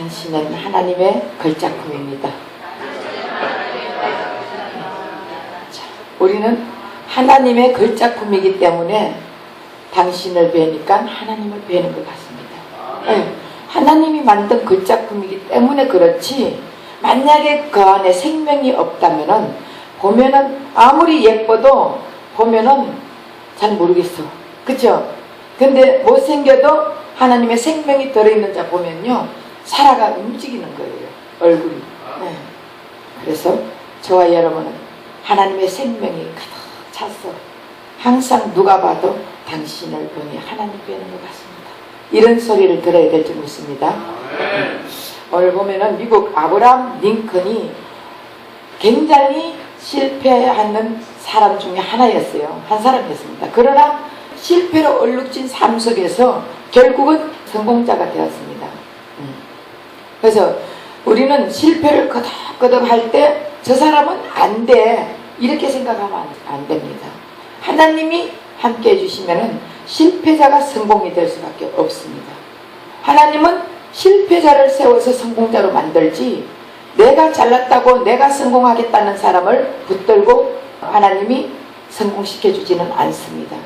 당신은 하나님의 걸작품입니다. 자, 우리는 하나님의 걸작품이기 때문에 당신을 뵈니까 하나님을 뵈는 것 같습니다. 예, 하나님이 만든 걸작품이기 때문에 그렇지 만약에 그 안에 생명이 없다면은 보면은 아무리 예뻐도 보면은 잘 모르겠어. 그쵸? 근데 못생겨도 하나님의 생명이 들어있는 자 보면요. 살아가 움직이는 거예요. 얼굴이. 네. 그래서 저와 여러분은 하나님의 생명이 가득 찼어. 항상 누가 봐도 당신을 보니 하나님 뵈는 것 같습니다. 이런 소리를 들어야 될 줄 믿습니다. 오늘 보면은 미국 아브라함 링컨이 굉장히 실패하는 사람 중에 하나였어요. 한 사람이었습니다. 그러나 실패로 얼룩진 삶 속에서 결국은 성공자가 되었습니다. 음. 그래서 우리는 실패를 끄덕끄덕 할때 저 사람은 안 돼. 이렇게 생각하면 안, 안 됩니다. 하나님이 함께 해주시면 실패자가 성공이 될 수밖에 없습니다. 하나님은 실패자를 세워서 성공자로 만들지 내가 잘났다고 내가 성공하겠다는 사람을 붙들고 하나님이 성공시켜 주지는 않습니다.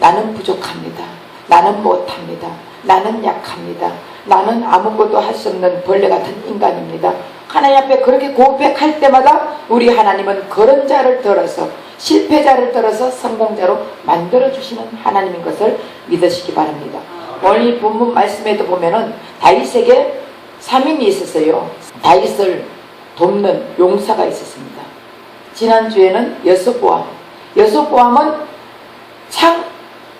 나는 부족합니다. 나는 못합니다. 나는 약합니다. 나는 아무것도 할 수 없는 벌레 같은 인간입니다. 하나님 앞에 그렇게 고백할 때마다 우리 하나님은 그런 자를 들어서 실패자를 들어서 성공자로 만들어 주시는 하나님인 것을 믿으시기 바랍니다. 오늘 이 본문 말씀에도 보면은 다윗에게 3인이 있었어요. 다윗을 돕는 용사가 있었습니다. 지난주에는 여섯보암. 여섯보암은 창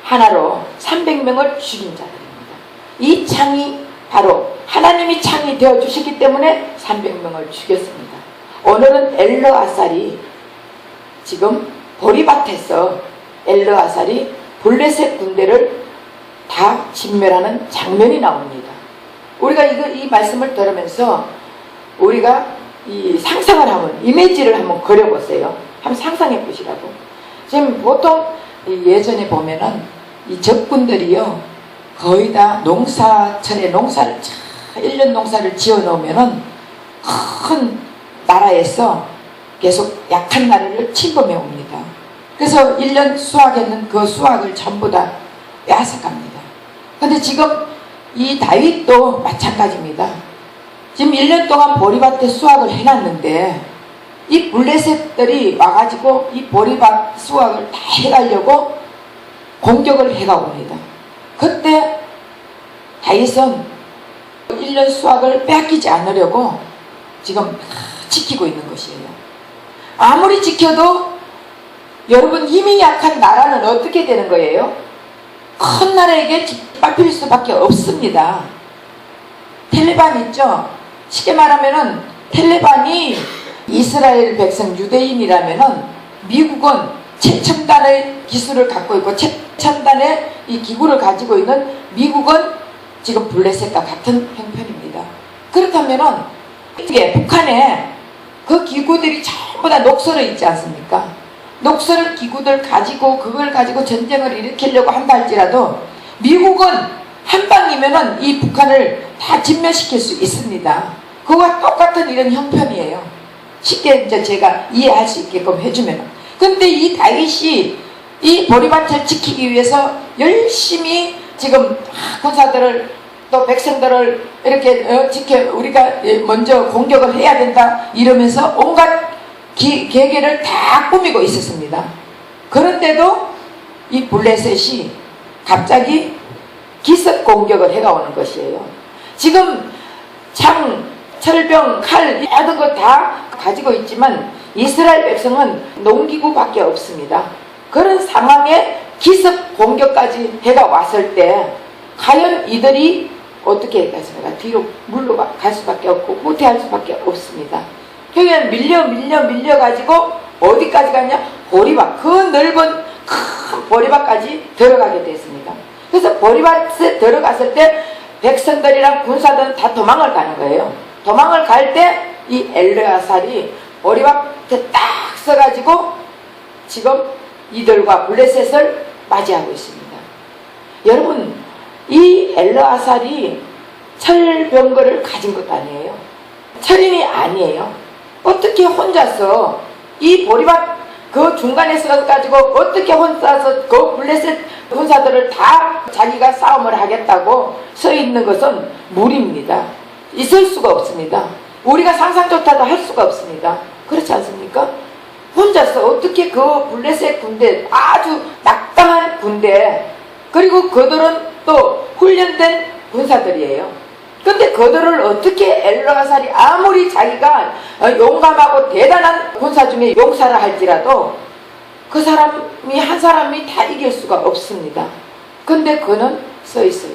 하나로 300명을 죽인 자들입니다. 이 창이 바로 하나님이 창이 되어 주셨기 때문에 300명을 죽였습니다. 오늘은 엘르아살이 지금 보리밭에서 엘르아살이 블레셋 군대를 다 진멸하는 장면이 나옵니다. 우리가 이거 이 말씀을 들으면서 우리가 이 상상을 한번 이미지를 한번 그려보세요. 한번 상상해 보시라고. 지금 보통 예전에 보면은 이 적군들이요 거의 다 농사철에 농사를 차 1년 농사를 지어 놓으면은 큰 나라에서 계속 약한 나라를 침범해 옵니다. 그래서 1년 수확했는 그 수확을 전부 다 빼앗아갑니다. 근데 지금 이 다윗도 마찬가지입니다. 지금 1년 동안 보리밭에 수확을 해놨는데 이 블레셋들이 와가지고 이 보리밭 수확을 다 해가려고 공격을 해가 옵니다. 그때 다윗은 1년 수확을 빼앗기지 않으려고 지금 지키고 있는 것이에요. 아무리 지켜도 여러분 힘이 약한 나라는 어떻게 되는 거예요? 큰 나라에게 짓밟힐 수밖에 없습니다. 텔레반 있죠? 쉽게 말하면은 텔레반이 이스라엘 백성 유대인이라면은 미국은 최첨단의 기술을 갖고 있고 최첨단의 이 기구를 가지고 있는 미국은 지금 블레셋과 같은 형편입니다. 그렇다면은 북한에 그 기구들이 전부 다 녹슬어 있지 않습니까? 녹슬 기구들 가지고 그걸 가지고 전쟁을 일으키려고 한다 할지라도 미국은 한 방이면은 이 북한을 다 진멸시킬 수 있습니다. 그와 똑같은 이런 형편이에요. 쉽게 이제 제가 이해할 수 있게끔 해주면. 근데 이 다윗이 이 보리밭을 지키기 위해서 열심히 지금 군사들을 또 백성들을 이렇게 어, 지켜 우리가 먼저 공격을 해야 된다 이러면서 온갖 기, 계획을 다 꾸미고 있었습니다. 그런데도 이 블레셋이 갑자기 기습 공격을 해가 오는 것이에요. 지금 창, 철병, 칼 모든 것 다 가지고 있지만 이스라엘 백성은 농기구밖에 없습니다. 그런 상황에 기습 공격까지 해가 왔을 때 과연 이들이 어떻게 했겠습니까? 뒤로 물러갈 수밖에 없고 후퇴할 수밖에 없습니다. 결국엔 밀려 밀려 밀려 가지고 어디까지 갔냐? 보리밭 그 넓은 큰 보리밭까지 들어가게 됐습니다. 그래서 보리밭에 들어갔을 때 백성들이랑 군사들은 다 도망을 가는 거예요. 도망을 갈 때 이 엘르아살이 보리밭에 딱 서가지고 지금 이들과 블레셋을 맞이하고 있습니다. 여러분 이 엘르아살이 철병거를 가진 것도 아니에요. 철인이 아니에요. 어떻게 혼자서 이 보리밭 그 중간에 서 가지고 어떻게 혼자서 그 블레셋 군사들을 다 자기가 싸움을 하겠다고 서 있는 것은 무리입니다. 있을 수가 없습니다. 우리가 상상조차도 할 수가 없습니다. 그렇지 않습니까? 혼자서 어떻게 그 블레셋 군대 아주 낙당한 군대 그리고 그들은 또 훈련된 군사들이에요. 근데 그들을 어떻게 엘르하살이 아무리 자기가 어, 용감하고 대단한 군사 중에 용사를 할지라도 그 사람이 한 사람이 다 이길 수가 없습니다. 근데 그는 서 있어요.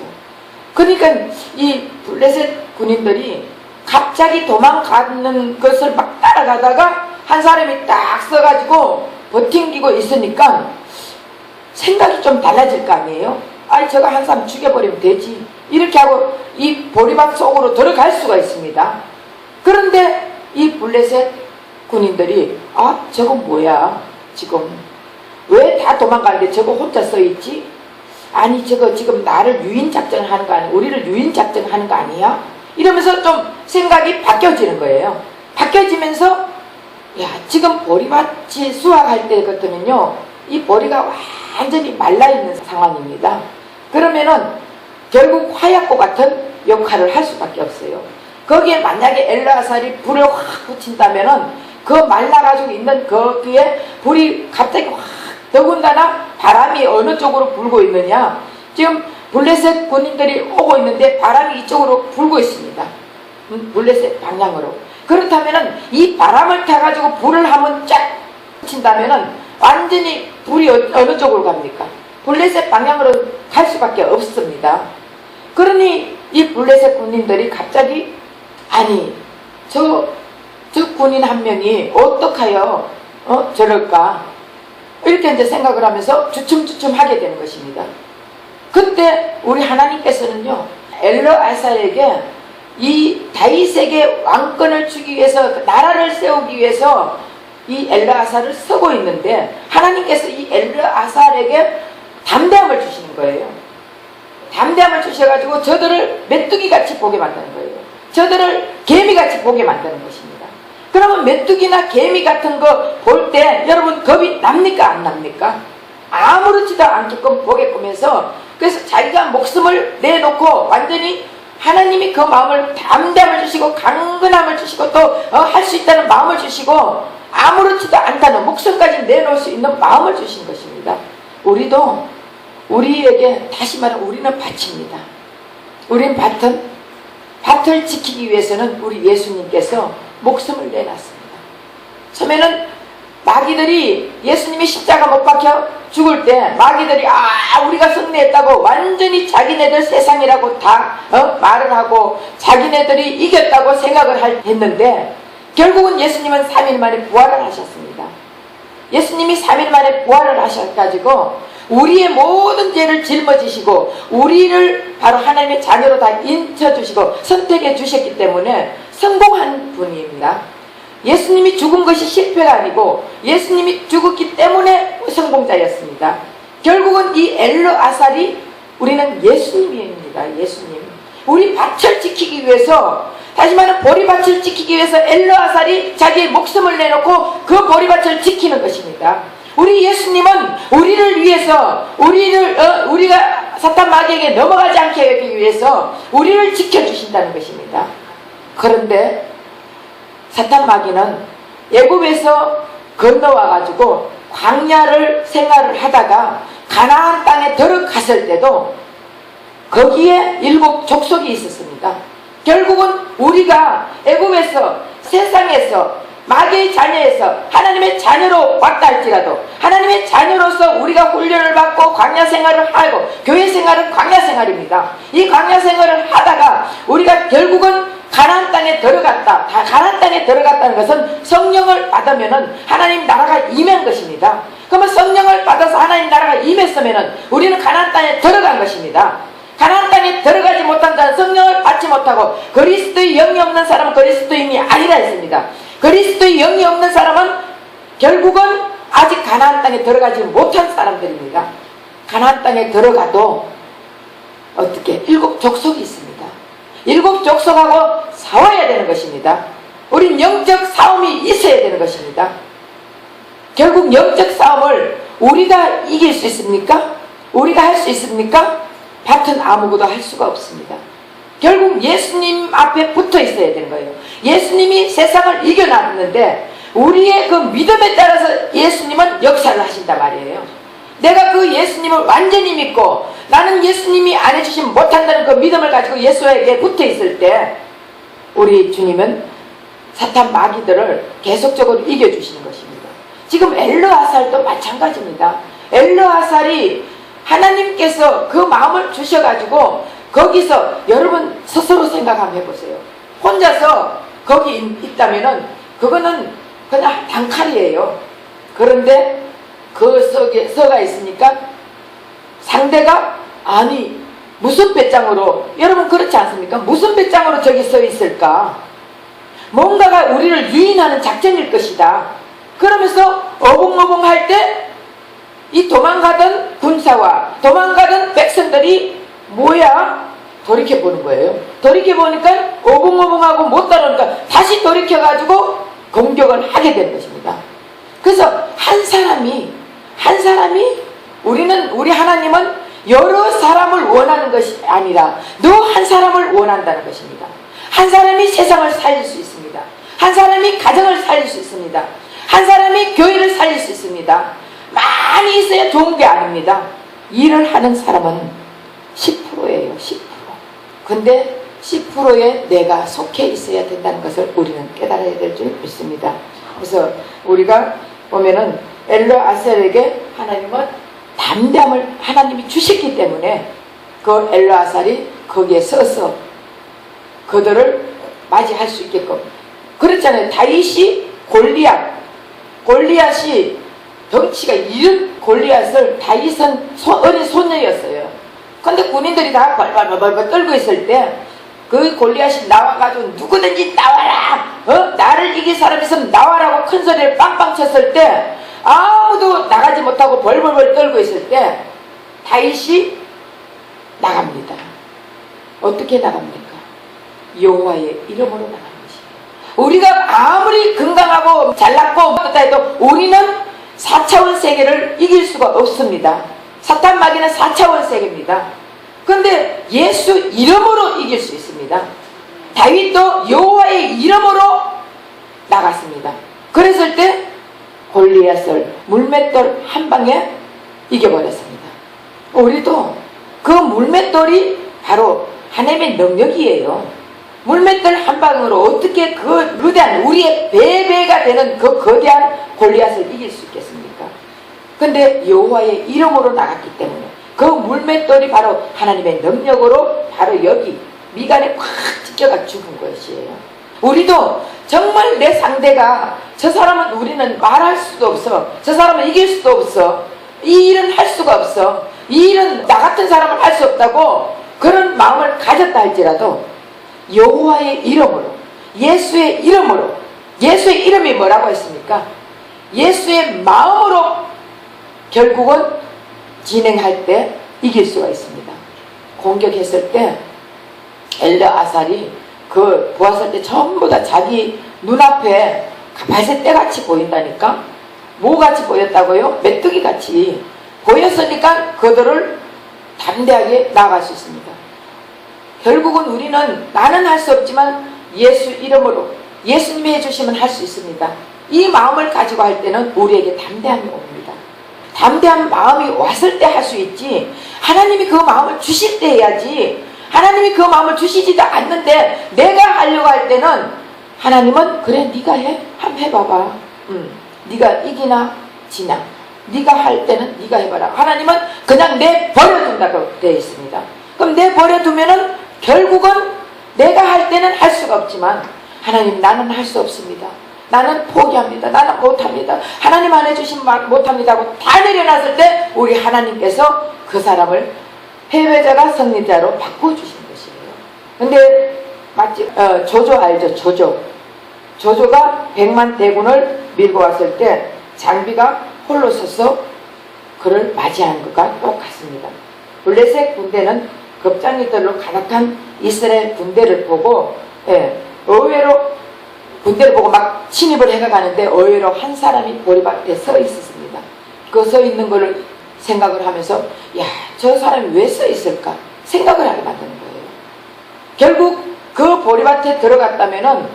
그러니까 이 블레셋 군인들이 갑자기 도망가는 것을 막 따라가다가 한 사람이 딱 서가지고 버팅기고 있으니까 생각이 좀 달라질 거 아니에요? 아니 저거 한 사람 죽여버리면 되지. 이렇게 하고 이 보리밭 속으로 들어갈 수가 있습니다. 그런데 이 블레셋 군인들이 아 저거 뭐야 지금 왜 다 도망가는데 저거 혼자 써 있지? 아니 저거 지금 나를 유인 작전하는 거 아니야? 우리를 유인 작전하는 거 아니야? 이러면서 좀 생각이 바뀌어지는 거예요. 바뀌어지면서 야 지금 보리밭이 수확할 때 같으면요 이 보리가 완전히 말라 있는 상황입니다. 그러면은 결국 화약고 같은 역할을 할 수밖에 없어요. 거기에 만약에 엘라살이 불을 확 붙인다면은 그 말라가지고 있는 거기에 불이 갑자기 확 더군다나 바람이 어느 쪽으로 불고 있느냐 지금 블레셋 군인들이 오고 있는데 바람이 이쪽으로 불고 있습니다. 음, 블레셋 방향으로 그렇다면은 이 바람을 타가지고 불을 한번 쫙 붙인다면은 완전히 불이 어- 어느 쪽으로 갑니까? 블레셋 방향으로 갈 수밖에 없습니다. 그러니 이 블레셋 군인들이 갑자기 아니 저, 저 군인 한 명이 어떡하여 어, 저럴까 이렇게 이제 생각을 하면서 주춤주춤 하게 되는 것입니다. 그때 우리 하나님께서는요 엘러 아사에게 이 다윗에게 왕권을 주기 위해서 그 나라를 세우기 위해서 이 아사를 쓰고 있는데 하나님께서 이 엘러 아사에게 담대함을 주시는 거예요. 담대함을 주셔가지고 저들을 메뚜기 같이 보게 만드는 거예요. 저들을 개미 같이 보게 만드는 것입니다. 그러면 메뚜기나 개미 같은 거 볼 때 여러분 겁이 납니까 안 납니까? 아무렇지도 않게끔 보게끔 해서 그래서 자기가 목숨을 내놓고 완전히 하나님이 그 마음을 담대함을 주시고 강건함을 주시고 또 할 수 있다는 마음을 주시고 아무렇지도 않다는 목숨까지 내놓을 수 있는 마음을 주신 것입니다. 우리도 우리에게 다시 말해 우리는 밭입니다. 우리는 밭은 밭을 지키기 위해서는 우리 예수님께서 목숨을 내놨습니다. 처음에는 마귀들이 예수님이 십자가 못 박혀 죽을 때 마귀들이 아 우리가 승리했다고 완전히 자기네들 세상이라고 다 어? 말을 하고 자기네들이 이겼다고 생각을 할- 했는데 결국은 예수님은 3일 만에 부활을 하셨습니다. 예수님이 3일 만에 부활을 하셔가지고 우리의 모든 죄를 짊어지시고 우리를 바로 하나님의 자녀로 다 인쳐주시고 선택해 주셨기 때문에 성공한 분입니다. 예수님이 죽은 것이 실패가 아니고 예수님이 죽었기 때문에 성공자였습니다. 결국은 이 엘르 아살이 우리는 예수님입니다. 예수님. 우리 밭을 지키기 위해서 다시 말하면 보리밭을 지키기 위해서 엘르 아살이 자기의 목숨을 내놓고 그 보리밭을 지키는 것입니다. 우리 예수님은 우리를 위해서 우리를 어, 우리가 사탄 마귀에게 넘어가지 않게 하기 위해서 우리를 지켜주신다는 것입니다. 그런데 사탄 마귀는 애굽에서 건너와 가지고 광야를 생활을 하다가 가나안 땅에 들어갔을 때도 거기에 일곱 족속이 있었습니다. 결국은 우리가 애굽에서 세상에서 마귀의 자녀에서 하나님의 자녀로 왔다 할지라도 하나님의 자녀로서 우리가 훈련을 받고 광야 생활을 하고 교회 생활은 광야 생활입니다. 이 광야 생활을 하다가 우리가 결국은 가나안 땅에 들어갔다. 다 가나안 땅에 들어갔다는 것은 성령을 받으면은 하나님 나라가 임한 것입니다. 그러면 성령을 받아서 하나님 나라가 임했으면은 우리는 가나안 땅에 들어간 것입니다. 가나안 땅에 들어가지 못한 자는 성령을 받지 못하고 그리스도의 영이 없는 사람은 그리스도인이 아니라 했습니다. 그리스도의 영이 없는 사람은 결국은 아직 가나안 땅에 들어가지 못한 사람들입니다. 가나안 땅에 들어가도 어떻게 일곱 족속이 있습니다. 일곱 족속하고 싸워야 되는 것입니다. 우린 영적 싸움이 있어야 되는 것입니다. 결국 영적 싸움을 우리가 이길 수 있습니까? 우리가 할 수 있습니까? 밭은 아무것도 할 수가 없습니다. 결국 예수님 앞에 붙어 있어야 되는 거예요. 예수님이 세상을 이겨놨는데 우리의 그 믿음에 따라서 예수님은 역사를 하신단 말이에요. 내가 그 예수님을 완전히 믿고 나는 예수님이 안 해주시면 못한다는 그 믿음을 가지고 예수에게 붙어 있을 때 우리 주님은 사탄 마귀들을 계속적으로 이겨주시는 것입니다. 지금 엘르아살도 마찬가지입니다. 엘르아살이 하나님께서 그 마음을 주셔가지고 거기서 여러분 스스로 생각 한번 해보세요. 혼자서 거기 있- 있다면은 그거는 그냥 단칼이에요. 그런데 그 석에 서가 있으니까 상대가 아니 무슨 배짱으로 여러분 그렇지 않습니까? 무슨 배짱으로 저기 서 있을까? 뭔가가 우리를 유인하는 작전일 것이다. 그러면서 어벙어벙 할 때 이 도망가던 군사와 도망가던 백성들이 뭐야? 돌이켜 보는 거예요. 돌이켜 보니까 어벙어벙하고 못 따라오니까 다시 돌이켜 가지고 공격을 하게 된 것입니다. 그래서 한 사람이 한 사람이 우리는 우리 하나님은 여러 사람을 원하는 것이 아니라 너 한 사람을 원한다는 것입니다. 한 사람이 세상을 살릴 수 있습니다. 한 사람이 가정을 살릴 수 있습니다. 한 사람이 교회를 살릴 수 있습니다. 많이 있어야 좋은 게 아닙니다. 일을 하는 사람은 10%예요. 10%. 근데 10%에 내가 속해 있어야 된다는 것을 우리는 깨달아야 될 줄 믿습니다. 그래서 우리가 보면은 엘러 아셀에게 하나님은 담대함을 하나님이 주셨기 때문에 그 엘러 아살이 거기에 서서 그들을 맞이할 수 있게끔 그렇잖아요. 다윗이 골리앗 골리앗이 덩치가 이른 골리앗을 다윗은 소- 어린 소녀였어요. 근데 군인들이 다 벌벌벌벌 떨고 있을 때 그 골리앗이 나와가지고 누구든지 나와라! 어? 나를 이길 사람 있으면 나와라고 큰 소리를 빵빵 쳤을 때 아무도 나가지 못하고 벌벌벌 떨고 있을 때 다윗이 나갑니다. 어떻게 나갑니까? 여호와의 이름으로 것이에요. 우리가 아무리 건강하고 잘났고 어떻다 해도 우리는 4차원 세계를 이길 수가 없습니다. 사탄 마귀는 4차원 세계입니다. 그런데 예수 이름으로 이길 수 있습니다. 다윗도 여호와의 이름으로 나갔습니다. 그랬을 때 골리앗을 물맷돌 한 방에 이겨버렸습니다. 우리도 그 물맷돌이 바로 하나님의 능력이에요. 물맷돌 한 방으로 어떻게 그 거대한 우리의 배배가 되는 그 거대한 골리앗을 이길 수 있겠습니까? 근데 여호와의 이름으로 나갔기 때문에 그 물맷돌이 바로 하나님의 능력으로 바로 여기 미간에 꽉 찍혀가 죽은 것이에요. 우리도 정말 내 상대가 저 사람은 우리는 말할 수도 없어. 저 사람은 이길 수도 없어. 이 일은 할 수가 없어. 이 일은 나 같은 사람은 할 수 없다고 그런 마음을 가졌다 할지라도 여호와의 이름으로 예수의 이름으로 예수의 이름이 뭐라고 했습니까? 예수의 마음으로 결국은 진행할 때 이길 수가 있습니다. 공격했을 때 엘르 아살이 그 보았을 때 전부 다 자기 눈앞에 발새 때같이 보인다니까 뭐같이 보였다고요? 메뚜기 같이 보였으니까 그들을 담대하게 나아갈 수 있습니다. 결국은 우리는 나는 할 수 없지만 예수 이름으로 예수님이 해주시면 할 수 있습니다. 이 마음을 가지고 할 때는 우리에게 담대함이 옵니다. 담대한 마음이 왔을 때 할 수 있지 하나님이 그 마음을 주실 때 해야지 하나님이 그 마음을 주시지도 않는데 내가 하려고 할 때는 하나님은 그래 네가 해. 한번 해봐봐. 음, 네가 이기나 지나. 네가 할 때는 네가 해봐라. 하나님은 그냥 내 버려둔다고 되어 있습니다. 그럼 내 버려두면은 결국은 내가 할 때는 할 수가 없지만 하나님 나는 할 수 없습니다. 나는 포기합니다. 나는 못합니다. 하나님 안 해주신 말 못합니다 하고 다 내려놨을 때 우리 하나님께서 그 사람을 패배자가 승리자로 바꿔주신 것이에요. 근데 맞지? 어, 조조 알죠? 조조. 조조가 백만 대군을 밀고 왔을 때 장비가 홀로 서서 그를 맞이한 것과 똑같습니다. 블레셋 군대는 겁장이들로 가득한 이스라엘 군대를 보고 예, 의외로 군대를 보고 막 침입을 해가가는데 의외로 한 사람이 보리밭에 서 있었습니다. 그 서 있는 거를 생각을 하면서 야 저 사람이 왜서 있을까 생각을 하게 만드는 거예요. 결국 그 보리밭에 들어갔다면은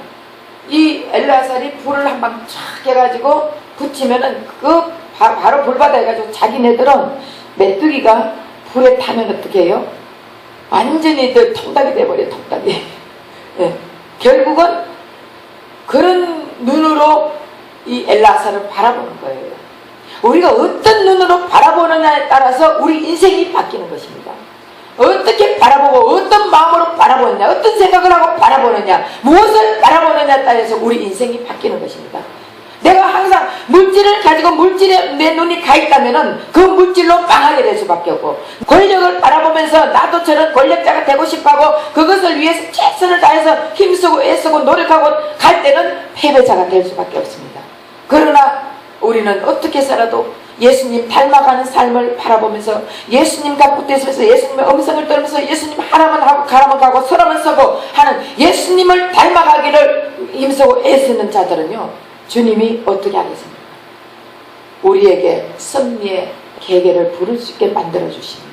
이 엘라살이 불을 한방쫙 해가지고 붙이면은 그 바, 바로 불 받아 해가지고 자기네들은 메뚜기가 불에 타면 어떻게 해요? 완전히 그 통닭이 돼버려 통닭이. 예. 결국은 그런 눈으로 이 엘라사를 바라보는 거예요. 우리가 어떤 눈으로 바라보느냐에 따라서 우리 인생이 바뀌는 것입니다. 어떻게 바라보고 어떤 마음으로 바라보느냐 어떤 생각을 하고 바라보느냐 무엇을 바라보느냐에 따라서 우리 인생이 바뀌는 것입니다. 내가 항상 물질을 가지고 물질에 내 눈이 가 있다면은 그 물질로 망하게 될 수밖에 없고 권력을 바라보면서 나도 저런 권력자가 되고 싶어하고 그것을 위해서 최선을 다해서 힘쓰고 애쓰고 노력하고 갈 때는 패배자가 될 수밖에 없습니다. 그러나 우리는 어떻게 살아도 예수님 닮아가는 삶을 바라보면서 예수님과 붙대서면서 예수님의 음성을 들으면서 예수님 하라면 하고 가라면 가고 서라면 서고 하는 예수님을 닮아가기를 힘쓰고 애쓰는 자들은요 주님이 어떻게 하겠습니까? 우리에게 승리의 계계를 부를 수 있게 만들어 주십니다.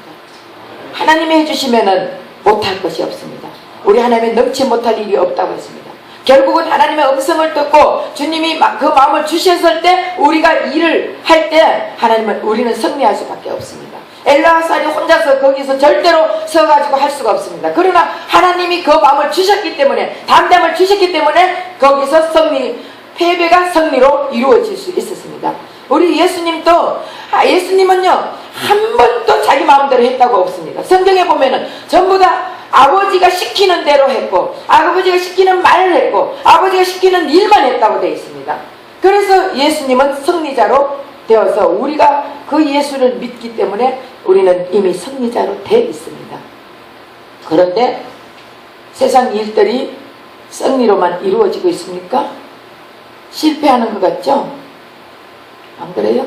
하나님이 해주시면은 못할 것이 없습니다. 우리 하나님의 넘치 못할 일이 없다고 했습니다. 결국은 하나님의 음성을 듣고 주님이 그 마음을 주셨을 때 우리가 일을 할 때 하나님은 우리는 승리할 수밖에 없습니다. 엘라살이 혼자서 거기서 절대로 서가지고 할 수가 없습니다. 그러나 하나님이 그 마음을 주셨기 때문에 담담을 주셨기 때문에 거기서 승리 패배가 승리로 이루어질 수 있었습니다. 우리 예수님도 아, 예수님은요 한 번도 자기 마음대로 했다고 없습니다. 성경에 보면은 전부 다 아버지가 시키는 대로 했고 아버지가 시키는 말을 했고 아버지가 시키는 일만 했다고 되어 있습니다. 그래서 예수님은 승리자로 되어서 우리가 그 예수를 믿기 때문에 우리는 이미 승리자로 되어 있습니다. 그런데 세상 일들이 승리로만 이루어지고 있습니까? 실패하는 것 같죠? 안 그래요?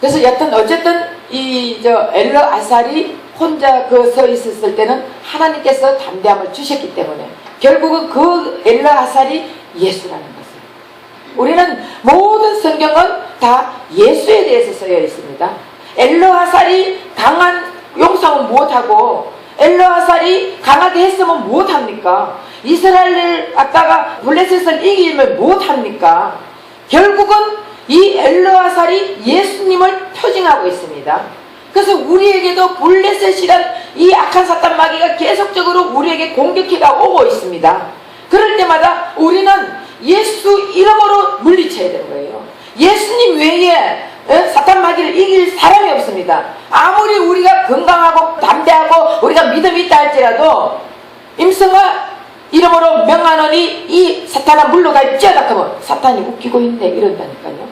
그래서 여튼 어쨌든 이 저 엘러 아살이 혼자 그 서 있었을 때는 하나님께서 담대함을 주셨기 때문에 결국은 그 엘러 아살이 예수라는 것을 우리는 모든 성경은 다 예수에 대해서 쓰여 있습니다. 엘러 아살이 강한 용성은 못하고 엘러아살이 강하게 했으면 못합니까? 이스라엘을 갖다가 블레셋을 이기면 못합니까? 결국은 이 엘러아살이 예수님을 표징하고 있습니다. 그래서 우리에게도 블레셋이란 이 악한 사탄 마귀가 계속적으로 우리에게 공격해가 오고 있습니다. 그럴 때마다 우리는 예수 이름으로 물리쳐야 되는 거예요. 예수님 외에 어? 사탄 마귀를 이길 사람이 없습니다. 아무리 우리가 건강하고 담대하고 우리가 믿음이 있다 할지라도 임성아 이름으로 명하노니 이 사탄아 물러갈지어다 하면 사탄이 웃기고 있네 이런다니까요.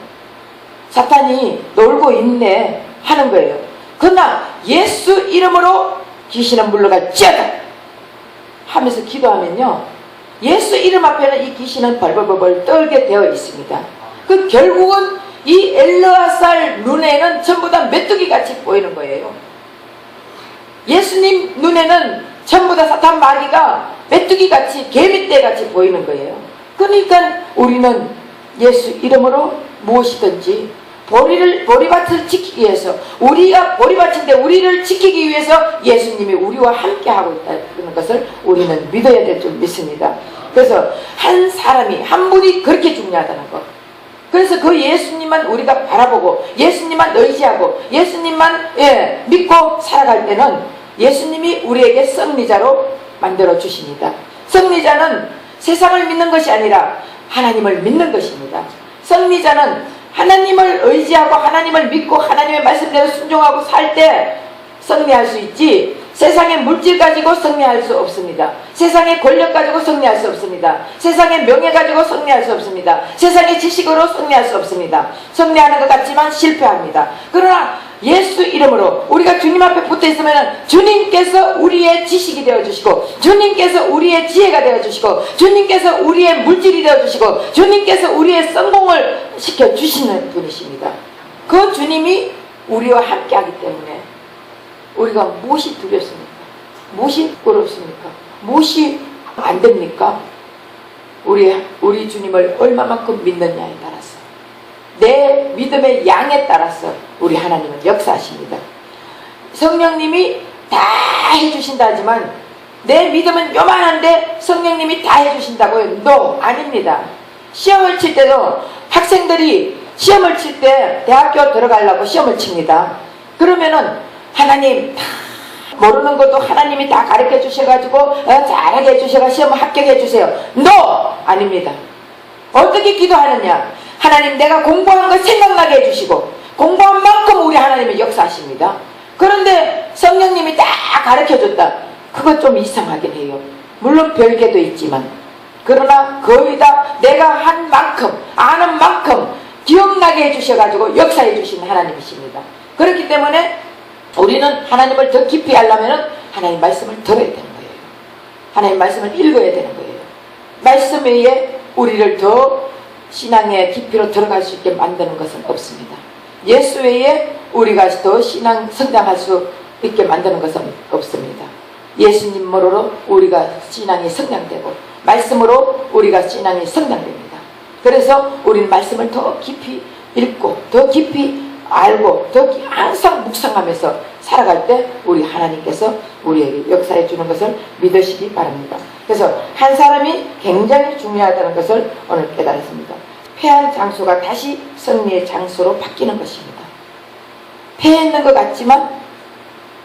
사탄이 놀고 있네 하는 거예요. 그러나 예수 이름으로 귀신은 물러갈지어다 하면서 기도하면요. 예수 이름 앞에는 이 귀신은 벌벌벌벌 떨게 되어 있습니다. 그 결국은 이 엘르아살 눈에는 전부 다 메뚜기 같이 보이는 거예요. 예수님 눈에는 전부 다 사탄 마귀가 메뚜기 같이 개미떼 같이 보이는 거예요. 그러니까 우리는 예수 이름으로 무엇이든지 보리를 보리밭을 지키기 위해서 우리가 보리밭인데 우리를 지키기 위해서 예수님이 우리와 함께 하고 있다는 것을 우리는 믿어야 될 줄 믿습니다. 그래서 한 사람이 한 분이 그렇게 중요하다는 것. 그래서 그 예수님만 우리가 바라보고 예수님만 의지하고 예수님만 예, 믿고 살아갈 때는 예수님이 우리에게 승리자로 만들어 주십니다. 승리자는 세상을 믿는 것이 아니라 하나님을 믿는 것입니다. 승리자는 하나님을 의지하고 하나님을 믿고 하나님의 말씀대로 순종하고 살 때 승리할 수 있지 세상의 물질 가지고 승리할 수 없습니다. 세상의 권력 가지고 승리할 수 없습니다. 세상의 명예 가지고 승리할 수 없습니다. 세상의 지식으로 승리할 수 없습니다. 승리하는 것 같지만 실패합니다. 그러나 예수 이름으로 우리가 주님 앞에 붙어 있으면 주님께서 우리의 지식이 되어 주시고 주님께서 우리의 지혜가 되어 주시고 주님께서 우리의 물질이 되어 주시고 주님께서 우리의 성공을 시켜 주시는 분이십니다. 그 주님이 우리와 함께 하기 때문에 우리가 무엇이 두렵습니까? 무시 어렵습니까? 무시 안 됩니까? 우리 우리 주님을 얼마만큼 믿느냐에 따라서 내 믿음의 양에 따라서 우리 하나님은 역사하십니다. 성령님이 다 해주신다 하지만 내 믿음은 요만한데 성령님이 다 해주신다고요? No, 아닙니다. 시험을 칠 때도 학생들이 시험을 칠 때 대학교 들어가려고 시험을 칩니다. 그러면은 하나님 다 모르는 것도 하나님이 다 가르쳐 주셔가지고 어, 잘하게 해주셔가 시험을 합격해 주세요. No! 아닙니다. 어떻게 기도하느냐? 하나님 내가 공부한 거 생각나게 해주시고 공부한 만큼 우리 하나님의 역사하십니다. 그런데 성령님이 다 가르쳐 줬다. 그것 좀 이상하긴 해요. 물론 별개도 있지만 그러나 거의 다 내가 한 만큼 아는 만큼 기억나게 해주셔가지고 역사해 주시는 하나님이십니다. 그렇기 때문에 우리는 하나님을 더 깊이 하려면 하나님 말씀을 들어야 되는 거예요. 하나님 말씀을 읽어야 되는 거예요. 말씀 외에 우리를 더 신앙의 깊이로 들어갈 수 있게 만드는 것은 없습니다. 예수 외에 우리가 더 신앙 성장할 수 있게 만드는 것은 없습니다. 예수님으로 우리가 신앙이 성장되고 말씀으로 우리가 신앙이 성장됩니다. 그래서 우리는 말씀을 더 깊이 읽고 더 깊이 알고 더 기- 항상 묵상하면서 살아갈 때 우리 하나님께서 우리에게 역사해 주는 것을 믿으시기 바랍니다. 그래서 한 사람이 굉장히 중요하다는 것을 오늘 깨달았습니다. 패한 장소가 다시 승리의 장소로 바뀌는 것입니다. 패했는 것 같지만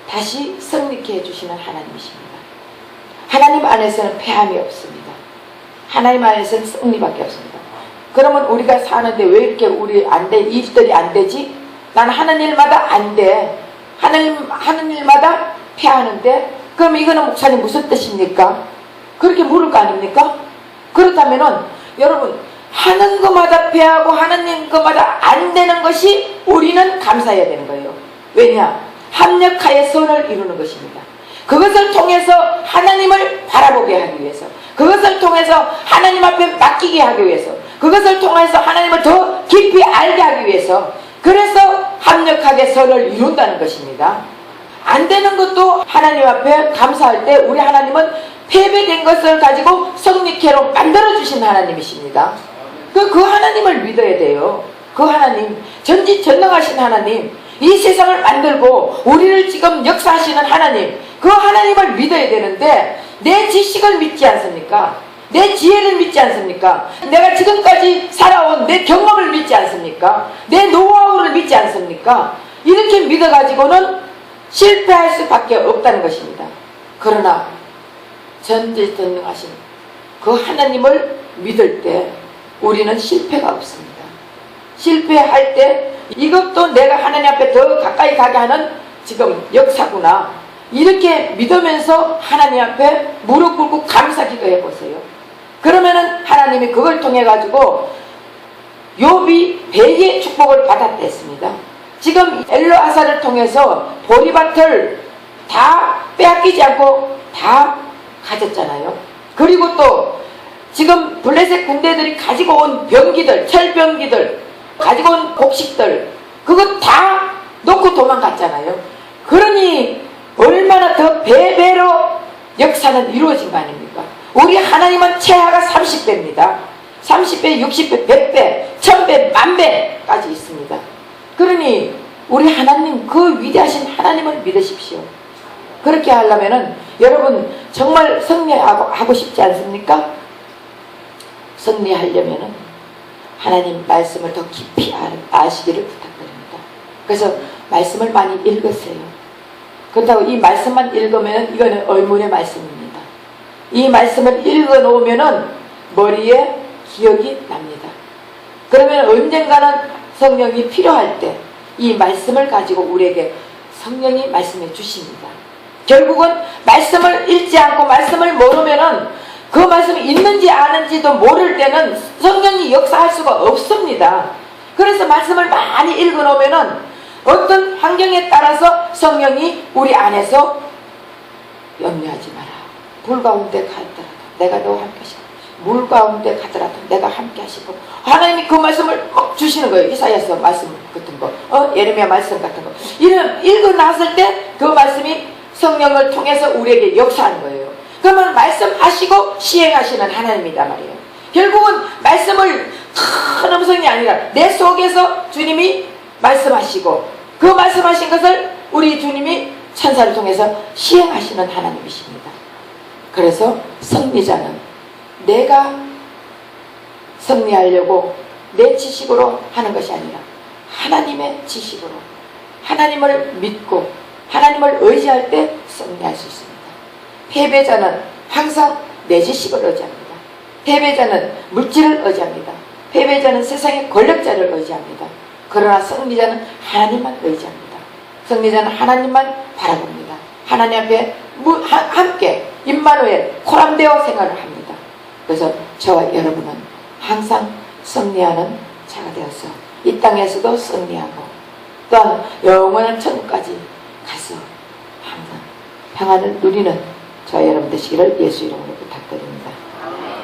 다시 승리케 해주시는 하나님이십니다. 하나님 안에서는 패함이 없습니다. 하나님 안에서는 승리밖에 없습니다. 그러면 우리가 사는데 왜 이렇게 우리 안 돼? 일들이 안 되지? 난 하는 일마다 안 돼. 하는, 하는 일마다 패하는데? 그럼 이거는 목사님 무슨 뜻입니까? 그렇게 물을 거 아닙니까? 그렇다면은 여러분 하는 것마다 패하고 하는 것마다 안 되는 것이 우리는 감사해야 되는 거예요. 왜냐? 합력하여 선을 이루는 것입니다. 그것을 통해서 하나님을 바라보게 하기 위해서 그것을 통해서 하나님 앞에 맡기게 하기 위해서 그것을 통해서 하나님을 더 깊이 알게 하기 위해서 그래서 합력하게 선을 이룬다는 것입니다. 안 되는 것도 하나님 앞에 감사할 때 우리 하나님은 패배된 것을 가지고 성리케로 만들어주신 하나님이십니다. 그, 그 하나님을 믿어야 돼요. 그 하나님, 전지 전능하신 하나님, 이 세상을 만들고 우리를 지금 역사하시는 하나님, 그 하나님을 믿어야 되는데 내 지식을 믿지 않습니까? 내 지혜를 믿지 않습니까? 내가 지금까지 살아온 내 경험을 믿지 않습니까? 내 노하우를 믿지 않습니까? 이렇게 믿어가지고는 실패할 수밖에 없다는 것입니다. 그러나 전지전능하신 그 하나님을 믿을 때 우리는 실패가 없습니다. 실패할 때 이것도 내가 하나님 앞에 더 가까이 가게 하는 지금 역사구나. 이렇게 믿으면서 하나님 앞에 무릎 꿇고 감사 기도해 보세요. 그러면은 하나님이 그걸 통해 가지고 욥이 배의 축복을 받았댔습니다. 지금 엘로아사를 통해서 보리밭을 다 빼앗기지 않고 다 가졌잖아요. 그리고 또 지금 블레셋 군대들이 가지고 온 병기들, 철병기들, 가지고 온 곡식들, 그거 다 놓고 도망갔잖아요. 그러니 얼마나 더 배배로 역사는 이루어진 거 아닙니까? 우리 하나님은 최하가 30배입니다. 30배, 60배, 100배, 1000배, 만배까지 있습니다. 그러니 우리 하나님, 그 위대하신 하나님을 믿으십시오. 그렇게 하려면은 여러분 정말 승리하고 하고 싶지 않습니까? 승리하려면은 하나님 말씀을 더 깊이 아- 아시기를 부탁드립니다. 그래서 말씀을 많이 읽으세요. 그렇다고 이 말씀만 읽으면 이거는 의문의 말씀입니다. 이 말씀을 읽어 놓으면은 머리에 기억이 납니다. 그러면 언젠가는 성령이 필요할 때 이 말씀을 가지고 우리에게 성령이 말씀해 주십니다. 결국은 말씀을 읽지 않고 말씀을 모르면은 그 말씀이 있는지 아는지도 모를 때는 성령이 역사할 수가 없습니다. 그래서 말씀을 많이 읽어 놓으면은 어떤 환경에 따라서 성령이 우리 안에서 염려하지 마라. 불 가운데 가더라도 내가 너와 함께 하시고 물 가운데 가더라도 내가 함께 하시고 하나님이 그 말씀을 막 주시는 거예요. 이사야서 말씀 같은 거, 어 예레미야 말씀 같은 거. 이런 읽어 놨을 때 그 말씀이 성령을 통해서 우리에게 역사하는 거예요. 그러면 말씀하시고 시행하시는 하나님이다 말이에요. 결국은 말씀을 큰 음성이 아니라 내 속에서 주님이 말씀하시고 그 말씀하신 것을 우리 주님이 천사를 통해서 시행하시는 하나님이십니다. 그래서 승리자는 내가 승리하려고 내 지식으로 하는 것이 아니라 하나님의 지식으로 하나님을 믿고 하나님을 의지할 때 승리할 수 있습니다. 패배자는 항상 내 지식을 의지합니다. 패배자는 물질을 의지합니다. 패배자는 세상의 권력자를 의지합니다. 그러나 승리자는 하나님만 의지합니다. 승리자는 하나님만 바라봅니다. 하나님 앞에 무- 하- 함께 임마누엘 코람되어 생활을 합니다. 그래서 저와 여러분은 항상 승리하는 자가 되어서 이 땅에서도 승리하고 또한 영원한 천국까지 가서 항상 평안을 누리는 저희 여러분 되시기를 예수 이름으로 부탁드립니다.